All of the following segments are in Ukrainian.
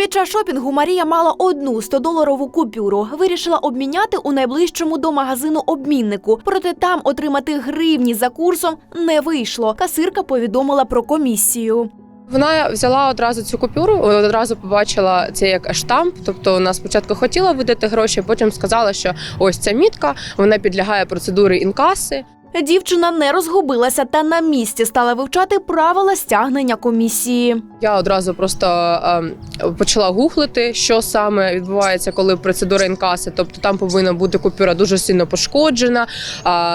Під час шопінгу Марія мала одну 100-доларову купюру. Вирішила обміняти у найближчому до магазину обміннику. Проте там отримати гривні за курсом не вийшло. Касирка повідомила про комісію. Вона взяла одразу цю купюру, одразу побачила це як штамп. Тобто вона спочатку хотіла видати гроші, потім сказала, що ось ця мітка, вона підлягає процедурі інкаси. Дівчина не розгубилася та на місці стала вивчати правила стягнення комісії. Я одразу просто ем, почала гуглити, що саме відбувається, коли процедура інкаси. Тобто там повинна бути купюра дуже сильно пошкоджена,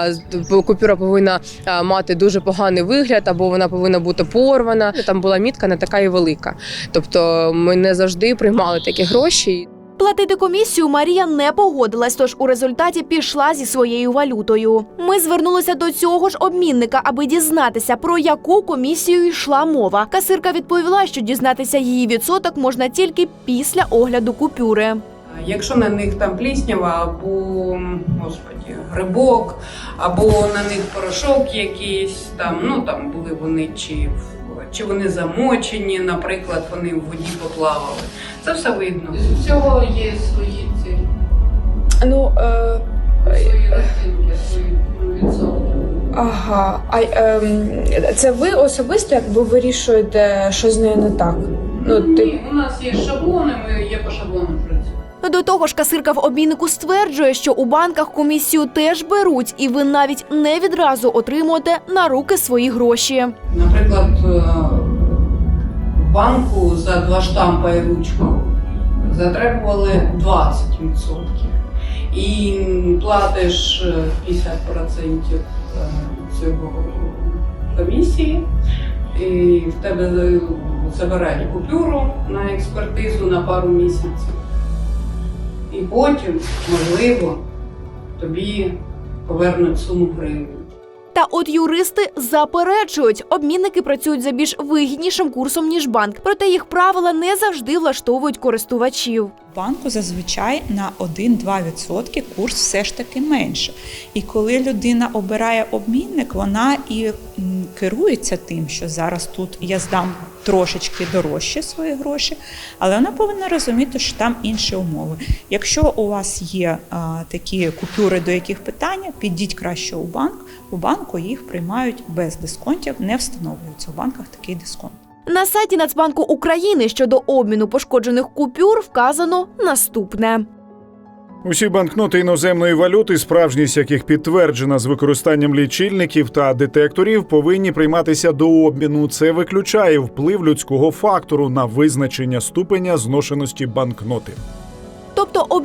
з- купюра повинна а, мати дуже поганий вигляд, або вона повинна бути порвана. Там була мітка не така і велика. Тобто ми не завжди приймали такі гроші. Платити комісію Марія не погодилась, тож у результаті пішла зі своєю валютою. Ми звернулися до цього ж обмінника, аби дізнатися, про яку комісію йшла мова. Касирка відповіла, що дізнатися її відсоток можна тільки після огляду купюри. Якщо на них там пліснява або господі, грибок, або на них порошок якийсь, там, ну там були вони чи, чи вони замочені, наприклад, вони в воді поплавали. Це все видно. З всього є свої ці Ну, е, свої розцінки, свої відсотки. ага. А е, це ви особисто якби вирішуєте, що з нею не так? Ну, Ні, ти у нас є шаблони, ми є по шаблону. До того ж, касирка в обміннику стверджує, що у банках комісію теж беруть, і ви навіть не відразу отримуєте на руки свої гроші. Наприклад, е, банку за два штампа і ручку затребували 20%. І платиш е, 50% цього комісії, і в тебе забирають купюру на експертизу на пару місяців. І потім, можливо, тобі повернуть суму гривень. Та от юристи заперечують, обмінники працюють за більш вигіднішим курсом ніж банк, проте їх правила не завжди влаштовують користувачів. Банку зазвичай на 1-2% курс все ж таки менше. І коли людина обирає обмінник, вона і керується тим, що зараз тут я здам трошечки дорожче свої гроші, але вона повинна розуміти, що там інші умови. Якщо у вас є а, такі купюри, до яких питання, підіть краще у банк. У банку їх приймають без дисконтів, не встановлюється у банках такий дисконт. На сайті Нацбанку України щодо обміну пошкоджених купюр вказано наступне. Усі банкноти іноземної валюти, справжність яких підтверджена з використанням лічильників та детекторів, повинні прийматися до обміну. Це виключає вплив людського фактору на визначення ступеня зношеності банкноти.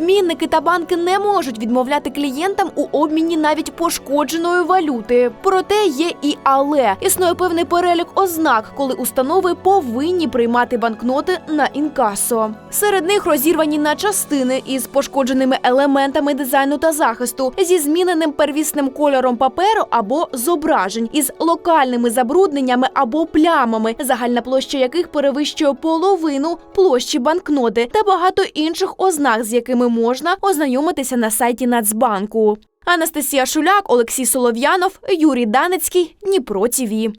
Обмінники та банки не можуть відмовляти клієнтам у обміні навіть пошкодженої валюти. Проте є і але існує певний перелік ознак, коли установи повинні приймати банкноти на інкасо. Серед них розірвані на частини із пошкодженими елементами дизайну та захисту, зі зміненим первісним кольором паперу або зображень, із локальними забрудненнями або плямами, загальна площа яких перевищує половину площі банкноти та багато інших ознак, з якими можна ознайомитися на сайті Нацбанку. Анастасія Шуляк, Олексій Солов'янов, Юрій Даницький, Дніпро ТІВІ.